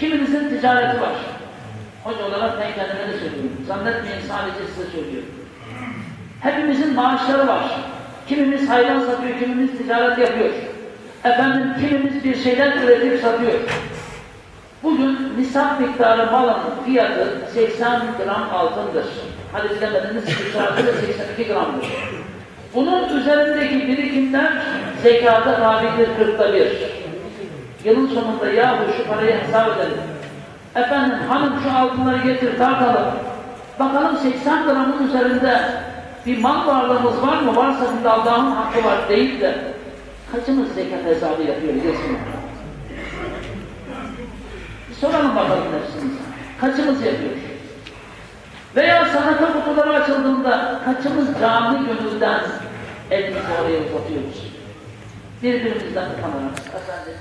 Kiminizin ticareti var. Hoca olarak ben kendime de söylüyorum. Zannetmeyin sadece size söylüyorum. Hepimizin maaşları var. Kimimiz hayvan satıyor, kimimiz ticaret yapıyor. Efendim kimimiz bir şeyler üretip satıyor. Bugün nisap miktarı malın fiyatı 80 gram altındır. Hadi bilemediniz ticareti de 82 gramdır. Bunun üzerindeki birikimler zekata tabidir kırkta bir. Yılın sonunda yahu şu parayı hesap edelim. Efendim hanım şu altınları getir tartalım. Bakalım 80 gramın üzerinde bir mal varlığımız var mı? Varsa de Allah'ın hakkı var deyip de kaçımız zekat hesabı yapıyor geçsin. Bir soralım bakalım nefsimize. Kaçımız yapıyor? Veya sanata kutuları açıldığında kaçımız cami gönülden elimizi oraya uzatıyoruz? Birbirimizden utanarak efendim,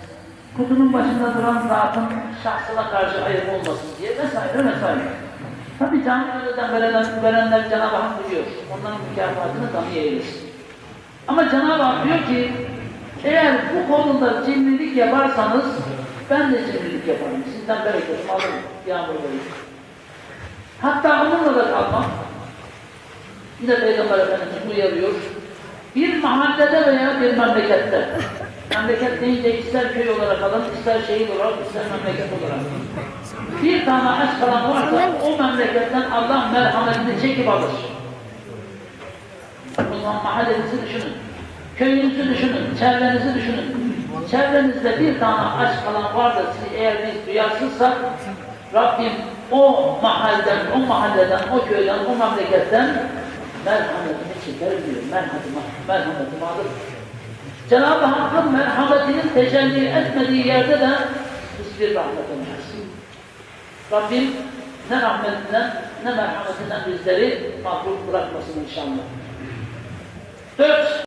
kutunun başında duran zatın şahsına karşı ayıp olmasın diye vesaire vesaire. Tabi cami gönülden verilen, verenler Cenab-ı Hak biliyor. Onların mükafatını tanıyor eylesin. Ama Cenab-ı Hak diyor ki eğer bu konuda cimrilik yaparsanız ben de cimrilik yaparım. Sizden bereketimi alırım. Yağmur verir. Hatta onunla da kalmam. Yine Peygamber Efendimiz uyarıyor. Bir mahallede veya bir memlekette. Memleket deyince ister köy olarak alın, ister şehir olarak, ister memleket olarak. Bir tane aç kalan varsa o memleketten Allah merhametini çekip alır. O zaman mahallenizi düşünün. Köyünüzü düşünün, çevrenizi düşünün. Çevrenizde bir tane aç kalan varsa siz eğer biz duyarsızsak Rabbim o mahalleden, o mahalleden, o köyden, o memleketten merhametini çeker diyor. Merhametimi, merhametimi alır. Cenab-ı Hakk'ın merhametinin tecelli etmediği yerde de hiçbir rahmet olmaz. Rabbim ne rahmetinden ne merhametinden bizleri mahrum bırakmasın inşallah. Dört.